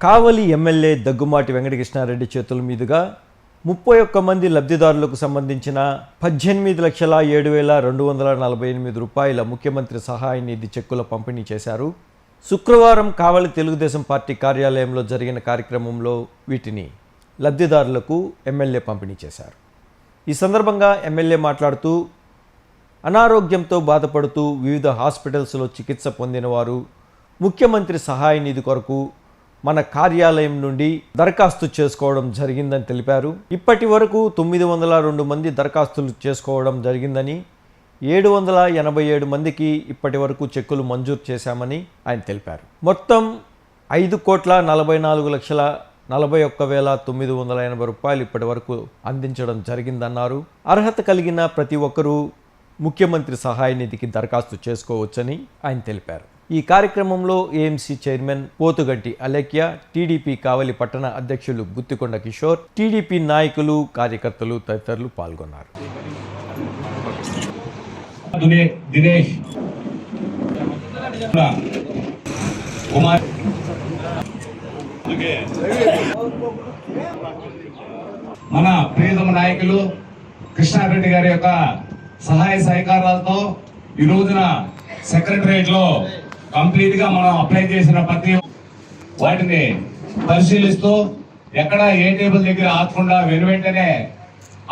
కావలి MLA Daggumati Venkatakrishna Reddy చేతుల మీదుగా ముప్పై ఒక్క మంది లబ్ధిదారులకు సంబంధించిన పద్దెనిమిది లక్షల ఏడు వేల రెండు వందల నలభై ఎనిమిది రూపాయల ముఖ్యమంత్రి సహాయ నిధి చెక్కుల పంపిణీ చేశారు. శుక్రవారం కావలి తెలుగుదేశం పార్టీ కార్యాలయంలో జరిగిన కార్యక్రమంలో వీటిని లబ్ధిదారులకు ఎమ్మెల్యే పంపిణీ చేశారు. ఈ సందర్భంగా ఎమ్మెల్యే మాట్లాడుతూ అనారోగ్యంతో బాధపడుతూ వివిధ హాస్పిటల్స్లో చికిత్స పొందిన వారు ముఖ్యమంత్రి సహాయ నిధి కొరకు మన కార్యాలయం నుండి దరఖాస్తు చేసుకోవడం జరిగిందని తెలిపారు. ఇప్పటి వరకు తొమ్మిది వందల రెండు మంది దరఖాస్తులు చేసుకోవడం జరిగిందని ఏడు వందల ఎనభై ఏడు మందికి ఇప్పటి వరకు చెక్కులు మంజూరు చేశామని ఆయన తెలిపారు. మొత్తం ఐదు కోట్ల నలభై నాలుగు లక్షల నలభై ఒక్క వేల తొమ్మిది వందల ఎనభై రూపాయలు ఇప్పటి వరకు అందించడం జరిగిందన్నారు. అర్హత కలిగిన ప్రతి ఒక్కరూ ముఖ్యమంత్రి సహాయ నిధికి దరఖాస్తు చేసుకోవచ్చని ఆయన తెలిపారు. ఈ కార్యక్రమంలో AMC chairman Pothuganti Alekhya TDP Kavali పట్టణ అధ్యక్షులు గుత్తికొండ కిషోర్ టీడీపీ నాయకులు కార్యకర్తలు తదితరులు పాల్గొన్నారు. దినేష్. కుమార్. మన ప్రియతమ నాయకులు కృష్ణారెడ్డి గారి యొక్క సహాయ సహకారాలతో ఈ రోజున సెక్రటరేట్లో కంప్లీట్గా మనం అప్లై చేసిన ప్రతి వాటిని పరిశీలిస్తూ ఎక్కడ ఏ టేబుల్ దగ్గర ఆకుండా వెను వెంటనే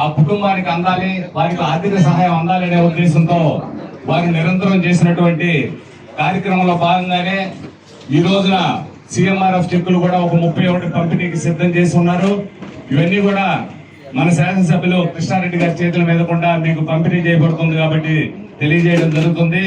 ఆ కుటుంబానికి అందాలి వారికి ఆర్థిక సహాయం అందాలి అనే ఉద్దేశంతో వారు నిరంతరం చేసినటువంటి కార్యక్రమంలో భాగంగానే ఈ రోజున సిఎంఆర్ఎఫ్ చెక్కులు కూడా ఒక ముప్పై ఒకటి పంపిణీకి సిద్ధం చేసి ఉన్నారు. ఇవన్నీ కూడా మన శాసనసభ్యులు కృష్ణారెడ్డి గారి చేతుల మీద కూడా మీకు పంపిణీ చేయబడుతుంది కాబట్టి తెలియజేయడం జరుగుతుంది.